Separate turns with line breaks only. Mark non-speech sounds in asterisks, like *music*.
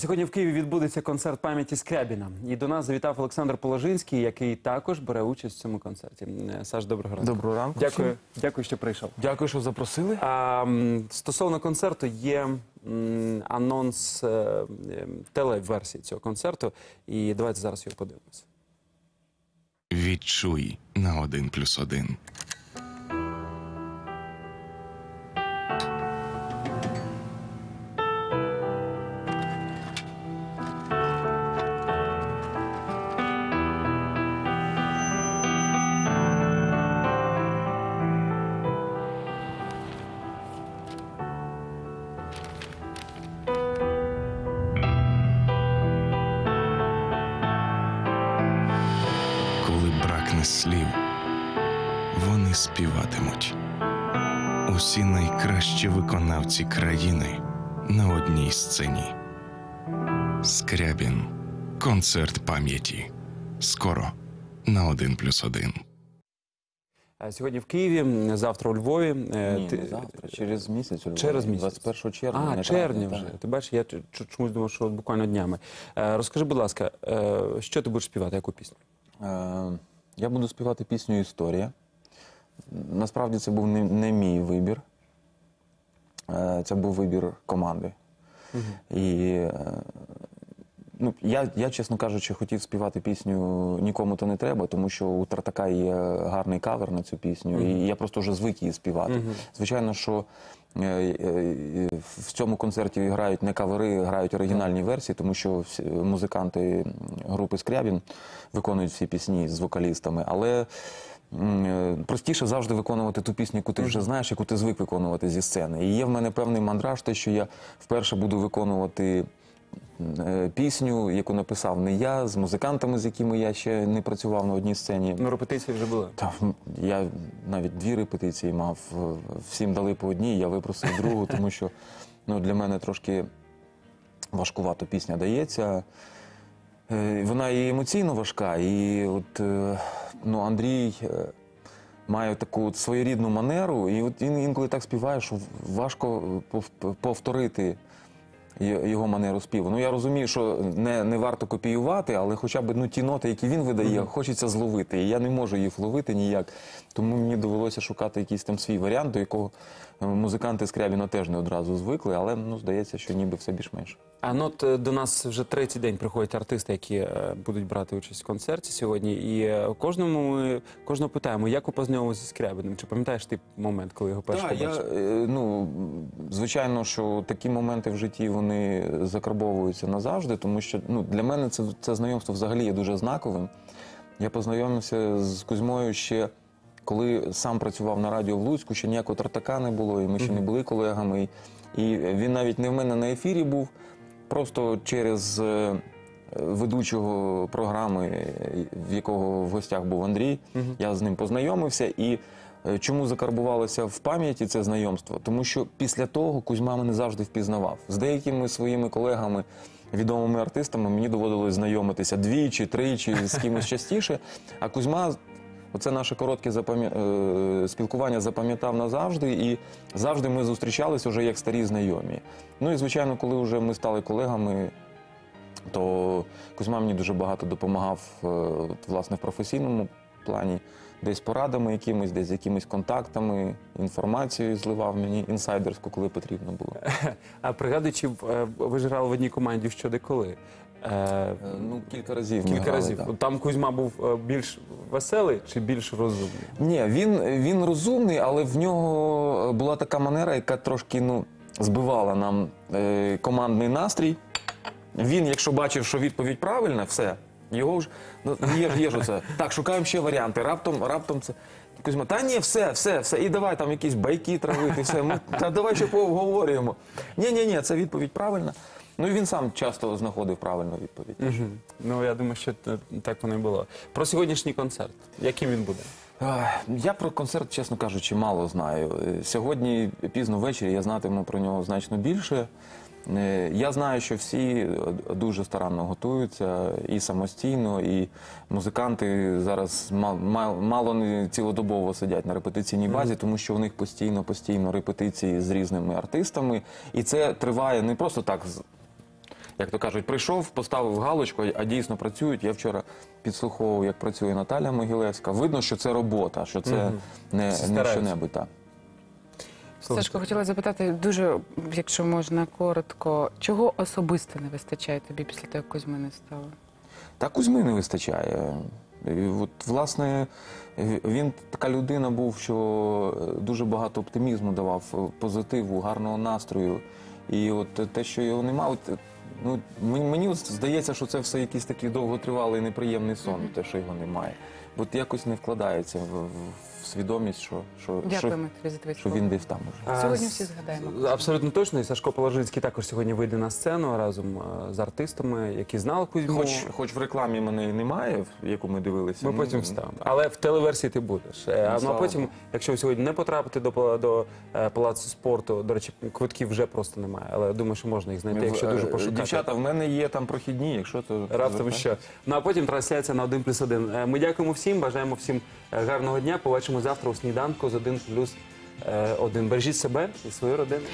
Сьогодні в Києві відбудеться концерт пам'яті Скрябіна. І до нас завітав Олександр Положинський, який також бере участь в цьому концерті. Е, Саш, доброго ранку.
Доброго ранку.
Дякую, дякую, що прийшов.
Дякую, що запросили.
А, стосовно концерту є м, анонс е, е, телеверсії цього концерту. І давайте зараз його подивимося.
Відчуй на один плюс один. Коли слів, вони співатимуть. Усі найкращі виконавці країни на одній сцені. Скрябін. Концерт пам'яті. Скоро на один плюс один.
Е, Сьогодні в Києві, завтра у Львові. Е,
Ні,
ти-
не завтра, через місяць. у Львові.
Через місяць.
21 червня.
А, червня вже.
так.
Ти бачиш, я чомусь думав, що буквально днями. Е, Розкажи, будь ласка, що ти будеш співати, яку пісню?
Е, Я буду співати пісню Історія. Насправді це був не, не мій вибір. Е, Це був вибір команди. І е, ну, я, я, чесно кажучи, хотів співати пісню Нікому то не треба, тому що у Тартака є гарний кавер на цю пісню, і я просто вже звик її співати. Звичайно, що е, е, в цьому концерті грають не кавери, грають оригінальні версії, тому що всі музиканти групи Скрябін виконують всі пісні з вокалістами. Але е, простіше завжди виконувати ту пісню, яку ти вже знаєш, яку ти звик виконувати зі сцени. І є в мене певний мандраж, те, що я вперше буду виконувати пісню, яку написав не я, з музикантами, з якими я ще не працював на одній сцені.
Ну, репетиції вже були.
Та я навіть дві репетиції мав. е, Всім дали по одній, я випросив другу, тому що ну, для мене трошки важкувато пісня дається. Е, Вона і емоційно важка, і от е, ну, Андрій е, має таку от своєрідну манеру, і от він інколи так співає, що важко повторити його манеру співу. Ну я розумію, що не, не варто копіювати, але хоча б ну, ті ноти, які він видає, хочеться зловити. І я не можу їх вловити ніяк. Тому мені довелося шукати якийсь там свій варіант, до якого е, музиканти Скрябіна теж не одразу звикли, але ну, здається, що ніби все більш-менш.
А ну от е, до нас вже третій день приходять артисти, які е, будуть брати участь в концерті сьогодні. І е, кожному ми кожного питаємо, як ви познайомилися зі Скрябіним? Чи пам'ятаєш ти момент, коли його
Так, я,
побачив?
е, ну, звичайно, що такі моменти в житті вони закарбовуються назавжди, тому що ну, для мене це, це знайомство взагалі є дуже знаковим. Я познайомився з Кузьмою ще коли сам працював на радіо в Луцьку, ще ніякого тартака не було, і ми ще не були колегами. І він навіть не в мене на ефірі був, просто через е, ведучого програми, е, в якого в гостях був Андрій. Я з ним познайомився. І чому закарбувалося в пам'яті це знайомство? Тому що після того Кузьма мене завжди впізнавав. З деякими своїми колегами, відомими артистами, мені доводилось знайомитися двічі, тричі, з кимось частіше. А Кузьма. Оце наше коротке запам'я... е, спілкування запам'ятав назавжди, і завжди ми зустрічалися вже як старі знайомі. Ну і звичайно, коли вже ми стали колегами, то Кузьма мені дуже багато допомагав е, власне в професійному плані, десь порадами якимись, десь якимись контактами, інформацією зливав мені інсайдерську, коли потрібно було. *laughs*
А пригадуючи, е, ви ж грали в одній команді в що де. Е,
Е, Ну, кілька разів.
Кілька
грали,
разів.
так.
Там Кузьма був е, більш веселий чи більш розумний?
Ні, він, він розумний, але в нього була така манера, яка трошки ну, збивала нам е, командний настрій. Він, якщо бачив, що відповідь правильна, все, його ж ну, є, є ж оце. Так, шукаємо ще варіанти. Раптом, раптом це. Кузьма, та ні, все, все, все. І давай там якісь байки травити, все. Ми, та давай ще пообговорюємо. Ні, ні, ні, це відповідь правильна. Ну і він сам часто знаходив правильну відповідь.
Мгм. Ну я думаю, що т- так воно і було. Про сьогоднішній концерт. Яким він буде?
Я про концерт, чесно кажучи, мало знаю. Е, Сьогодні пізно ввечері я знатиму про нього значно більше. Е, Я знаю, що всі дуже старанно готуються і самостійно, і музиканти зараз ма- ма- мало не цілодобово сидять на репетиційній базі, тому що у них постійно постійно репетиції з різними артистами, і це триває не просто так як то кажуть, прийшов, поставив галочку, а дійсно працюють. Я вчора підслуховував, як працює Наталя Могилевська. Видно, що це робота, що це не, не що-небудь. Так.
Сашко, хотіла запитати дуже, якщо можна коротко, чого особисто не вистачає тобі після того, як Кузьми не стало?
Та Кузьми не вистачає. І От, власне, він така людина був, що дуже багато оптимізму давав, позитиву, гарного настрою. І от те, що його нема, от, ну, мені, мені от здається, що це все якийсь такий довготривалий неприємний сон, те, що його немає. От якось не вкладається в, в, свідомість, що, що, що,
Дякуємо тобі за твої
що він десь там уже.
А,
Сьогодні всі згадаємо.
Абсолютно точно. І Сашко Положинський також сьогодні вийде на сцену разом е, з артистами, які знали Кузьму.
Хоч, хоч в рекламі мене і немає, в яку ми дивилися.
Ми
ну,
потім вставимо. Але в телеверсії ти будеш. Е, А ну, а
слава
потім,
Богу.
якщо ви сьогодні не потрапите до, пала- до е, палацу спорту, до речі, квитків вже просто немає. Але я думаю, що можна їх знайти, якщо
Е,
дуже пошукати.
Дівчата, в мене є там прохідні, якщо то
Раптом що. Ну а потім трансляція на 1 плюс 1. Ми дякуємо всім, бажаємо всім е, гарного дня. Побачимо завтра у сніданку з 1 плюс 1. Бережіть себе і свою родину.